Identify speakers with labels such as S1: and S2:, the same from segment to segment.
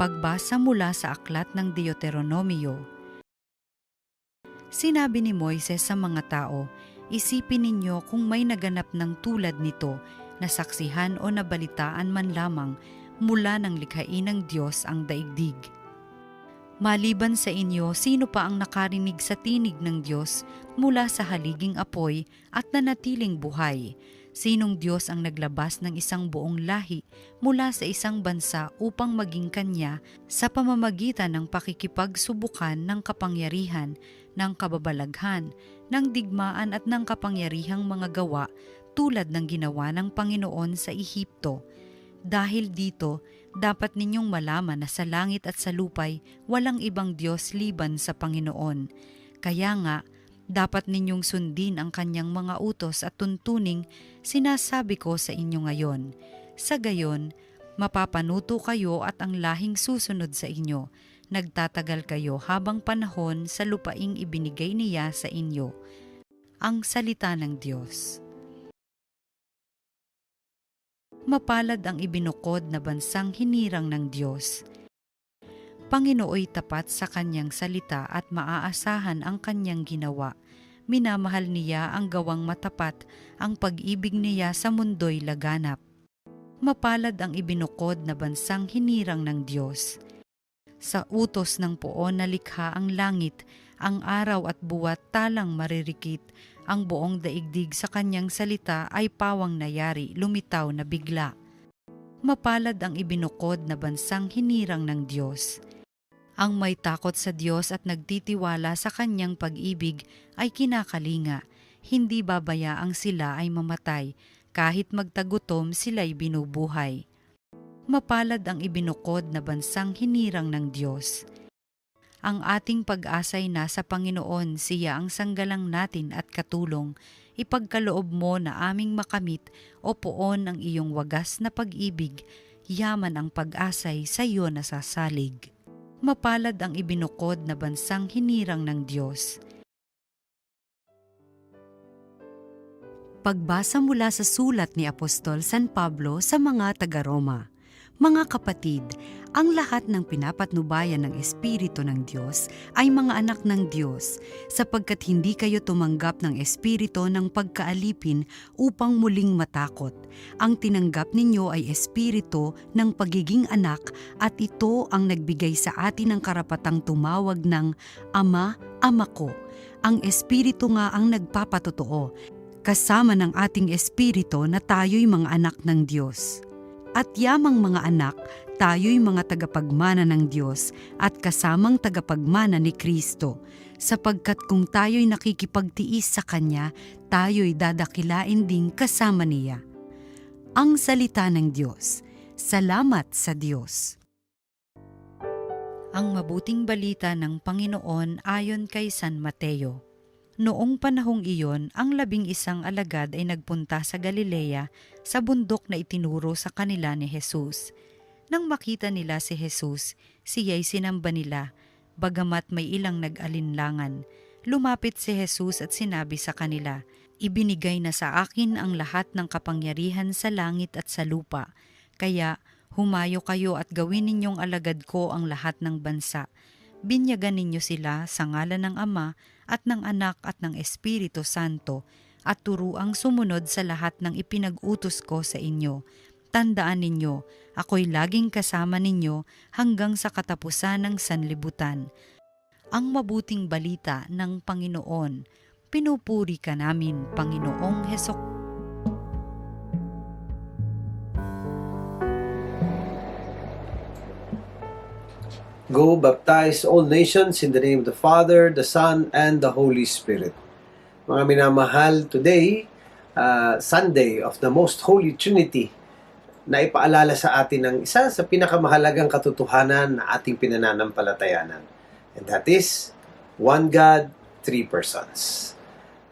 S1: Pagbasa mula sa aklat ng Deuteronomio. Sinabi ni Moises sa mga tao, Isipin ninyo kung may naganap ng tulad nito na saksihan o nabalitaan man lamang mula ng likhain ng Diyos ang daigdig. Maliban sa inyo, sino pa ang nakarinig sa tinig ng Diyos mula sa haliging apoy at nanatiling buhay? Sinong Diyos ang naglabas ng isang buong lahi mula sa isang bansa upang maging kanya sa pamamagitan ng pakikipagsubukan ng kapangyarihan, ng kababalaghan, ng digmaan at ng kapangyarihang mga gawa tulad ng ginawa ng Panginoon sa Ehipto? Dahil dito, dapat ninyong malaman na sa langit at sa lupay walang ibang Diyos liban sa Panginoon. Kaya nga, dapat ninyong sundin ang kanyang mga utos at tuntuning sinasabi ko sa inyo ngayon. Sa gayon, mapapanuto kayo at ang lahing susunod sa inyo. Nagtatagal kayo habang panahon sa lupaing ibinigay niya sa inyo. Ang salita ng Diyos. Mapalad ang ibinukod na bansang hinirang ng Diyos. Panginooy tapat sa kanyang salita at maaasahan ang kanyang ginawa. Minamahal niya ang gawang matapat, ang pag-ibig niya sa mundo'y laganap. Mapalad ang ibinukod na bansang hinirang ng Diyos. Sa utos ng poon na likha ang langit, ang araw at buwat talang maririkit, ang buong daigdig sa kanyang salita ay pawang nayari, lumitaw na bigla. Mapalad ang ibinukod na bansang hinirang ng Diyos. Ang may takot sa Diyos at nagtitiwala sa kanyang pag-ibig ay kinakalinga. Hindi babayaang sila ay mamatay, kahit magtagutom sila'y binubuhay. Mapalad ang ibinukod na bansang hinirang ng Diyos. Ang ating pag-asay nasa Panginoon, siya ang sanggalang natin at katulong. Ipagkaloob mo na aming makamit o poon ang iyong wagas na pag-ibig, yaman ang pag-asay sa iyo nasasalig mapalad ang ibinukod na bansang hinirang ng Diyos. Pagbasa mula sa sulat ni Apostol San Pablo sa mga taga-Roma. Mga kapatid, ang lahat ng pinapatnubayan ng Espiritu ng Diyos ay mga anak ng Diyos, sapagkat hindi kayo tumanggap ng Espiritu ng pagkaalipin upang muling matakot. Ang tinanggap ninyo ay Espiritu ng pagiging anak at ito ang nagbigay sa atin ng karapatang tumawag ng Ama, Ama ko. Ang Espiritu nga ang nagpapatotoo, kasama ng ating Espiritu na tayo'y mga anak ng Diyos. At yamang mga anak, tayo'y mga tagapagmana ng Diyos at kasamang tagapagmana ni Kristo, sapagkat kung tayo'y nakikipagtiis sa Kanya, tayo'y dadakilain ding kasama niya. Ang Salita ng Diyos. Salamat sa Diyos. Ang mabuting balita ng Panginoon ayon kay San Mateo. Noong panahong iyon, ang labing isang alagad ay nagpunta sa Galilea sa bundok na itinuro sa kanila ni Jesus. Nang makita nila si Jesus, siya'y sinamba nila, bagamat may ilang nag-alinlangan. Lumapit si Jesus at sinabi sa kanila, Ibinigay na sa akin ang lahat ng kapangyarihan sa langit at sa lupa, kaya humayo kayo at gawin ninyong alagad ko ang lahat ng bansa. Binyagan ninyo sila sa ngalan ng Ama at ng Anak at ng Espiritu Santo at turuang sumunod sa lahat ng ipinag-utos ko sa inyo. Tandaan ninyo, ako'y laging kasama ninyo hanggang sa katapusan ng sanlibutan. Ang mabuting balita ng Panginoon, pinupuri ka namin, Panginoong Heso
S2: Go baptize all nations in the name of the Father, the Son, and the Holy Spirit. Mga minamahal, today, uh, Sunday of the Most Holy Trinity, na ipaalala sa atin ng isa sa pinakamahalagang katotohanan na ating pinananampalatayanan. And that is, one God, three persons.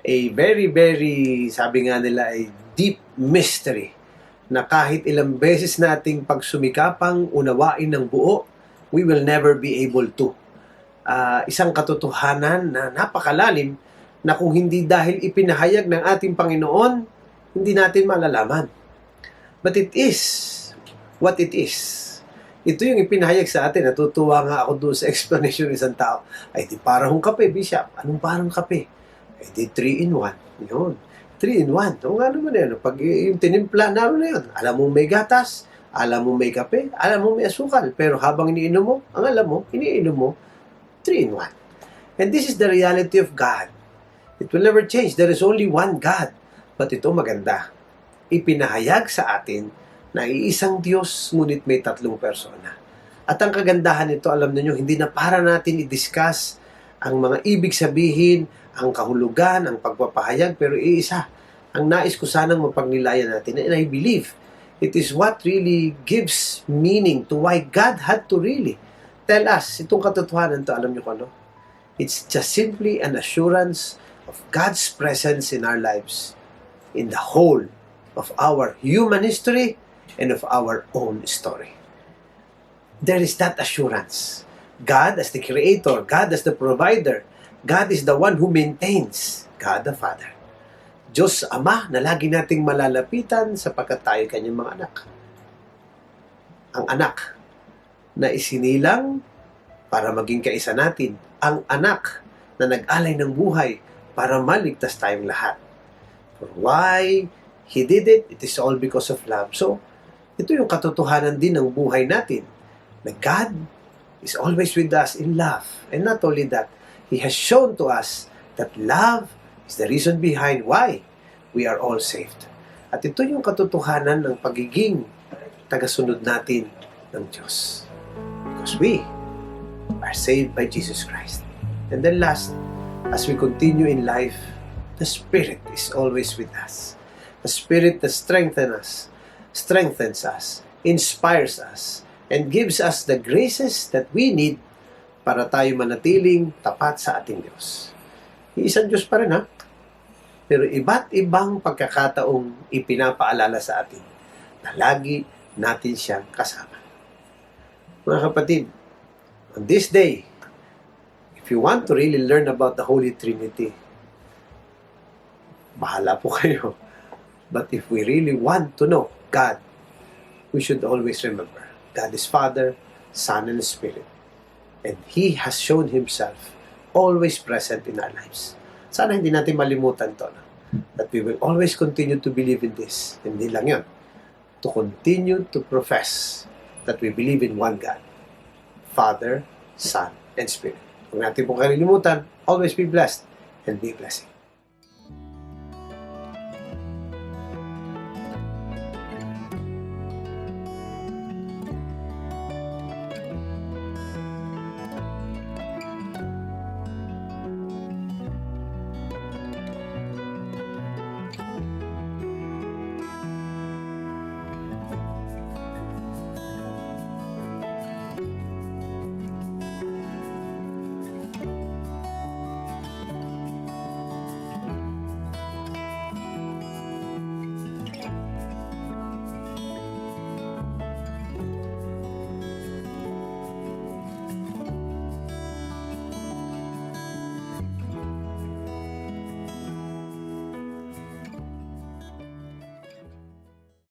S2: A very, very, sabi nga nila, a deep mystery na kahit ilang beses nating pagsumikapang unawain ng buo, we will never be able to. Uh, isang katotohanan na napakalalim na kung hindi dahil ipinahayag ng ating Panginoon, hindi natin malalaman. But it is what it is. Ito yung ipinahayag sa atin. Natutuwa nga ako doon sa explanation ng isang tao. Ay, di parang kape, Bishop. Anong parang kape? Ay, di 3 in 1. Yun. 3 in 1. O nga naman yan. Pag yung tinimpla na yun, alam mo may gatas, alam mo may kape, alam mo may asukal. Pero habang iniinom mo, ang alam mo, iniinom mo, 3 in 1. And this is the reality of God. It will never change. There is only one God. But ito maganda. Ipinahayag sa atin na iisang Diyos, ngunit may tatlong persona. At ang kagandahan nito, alam niyo hindi na para natin i-discuss ang mga ibig sabihin, ang kahulugan, ang pagpapahayag, pero iisa. Ang nais ko sanang mapagnilayan natin, and I believe it is what really gives meaning to why God had to really tell us, itong katotohanan to, alam niyo ko, no? It's just simply an assurance of God's presence in our lives, in the whole of our human history and of our own story. There is that assurance. God as the creator, God as the provider, God is the one who maintains, God the Father. Diyos Ama na lagi nating malalapitan sapagkat tayo kanyang mga anak. Ang anak na isinilang para maging kaisa natin. Ang anak na nag-alay ng buhay para maligtas tayong lahat. For why He did it, it is all because of love. So, ito yung katotohanan din ng buhay natin. Na God is always with us in love. And not only that, He has shown to us that love is the reason behind why we are all saved. At ito yung katotohanan ng pagiging tagasunod natin ng Diyos. Because we are saved by Jesus Christ. And then last, as we continue in life, the Spirit is always with us. The Spirit that strengthens us, strengthens us, inspires us, and gives us the graces that we need para tayo manatiling tapat sa ating Diyos. Iisang Diyos pa rin ha, pero iba't ibang pagkakataong ipinapaalala sa atin na lagi natin siyang kasama. Mga kapatid, on this day, if you want to really learn about the Holy Trinity, bahala po kayo. But if we really want to know God, we should always remember God is Father, Son, and Spirit. And He has shown Himself always present in our lives. Sana hindi natin malimutan to. No? That we will always continue to believe in this. Hindi lang yun. To continue to profess that we believe in one God. Father, Son, and Spirit. Kung natin pong kalilimutan, always be blessed and be a blessing.